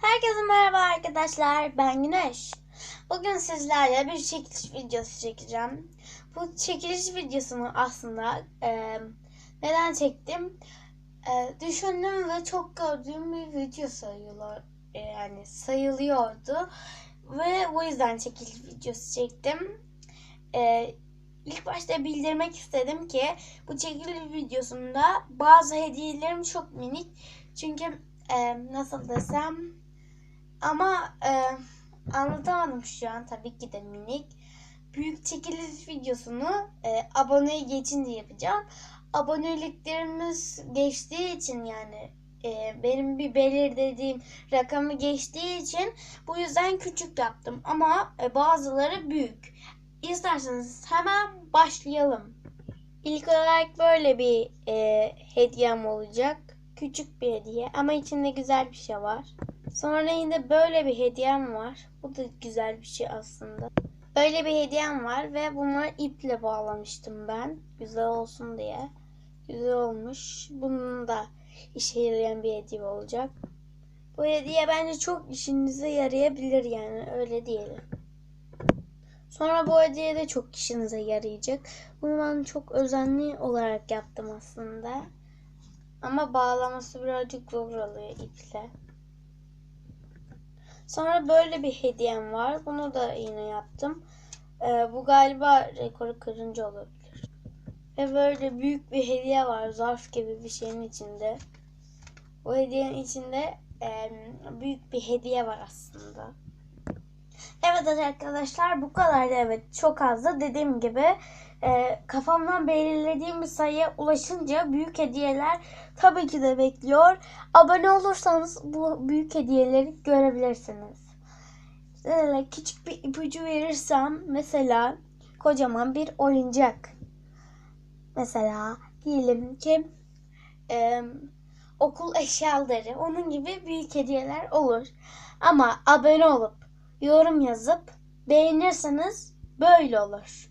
Herkese merhaba arkadaşlar. Ben Güneş. Bugün sizlerle bir çekiliş videosu çekeceğim. Bu çekiliş videosunu aslında e, neden çektim? E, düşündüm ve çok gördüğüm bir video sayılıyor. e, yani sayılıyordu. Ve bu yüzden çekiliş videosu çektim. E, ilk başta bildirmek istedim ki bu çekiliş videosunda bazı hediyelerim çok minik. Çünkü e, nasıl desem ama e, anlatamadım şu an tabii ki de minik. Büyük çekiliş videosunu e, aboneyi geçince yapacağım. Aboneliklerimiz geçtiği için yani e, benim bir belirlediğim rakamı geçtiği için bu yüzden küçük yaptım. Ama e, bazıları büyük. İsterseniz hemen başlayalım. İlk olarak böyle bir e, hediyem olacak. Küçük bir hediye ama içinde güzel bir şey var. Sonra yine böyle bir hediyem var. Bu da güzel bir şey aslında. Böyle bir hediyem var ve bunu iple bağlamıştım ben. Güzel olsun diye. Güzel olmuş. Bunun da işe yarayan bir hediye olacak. Bu hediye bence çok işinize yarayabilir yani öyle diyelim. Sonra bu hediye de çok işinize yarayacak. Bunu ben çok özenli olarak yaptım aslında. Ama bağlaması birazcık zor oluyor iple. Sonra böyle bir hediyem var. Bunu da yine yaptım. Ee, bu galiba rekoru kırınca olabilir. Ve böyle büyük bir hediye var. Zarf gibi bir şeyin içinde. Bu hediyenin içinde e, büyük bir hediye var aslında. Evet arkadaşlar bu kadar evet çok az da dediğim gibi e, kafamdan belirlediğim bir sayıya ulaşınca büyük hediyeler tabii ki de bekliyor. Abone olursanız bu büyük hediyeleri görebilirsiniz. Ee, küçük bir ipucu verirsem mesela kocaman bir oyuncak. Mesela diyelim ki e, okul eşyaları onun gibi büyük hediyeler olur. Ama abone olup yorum yazıp beğenirseniz böyle olur.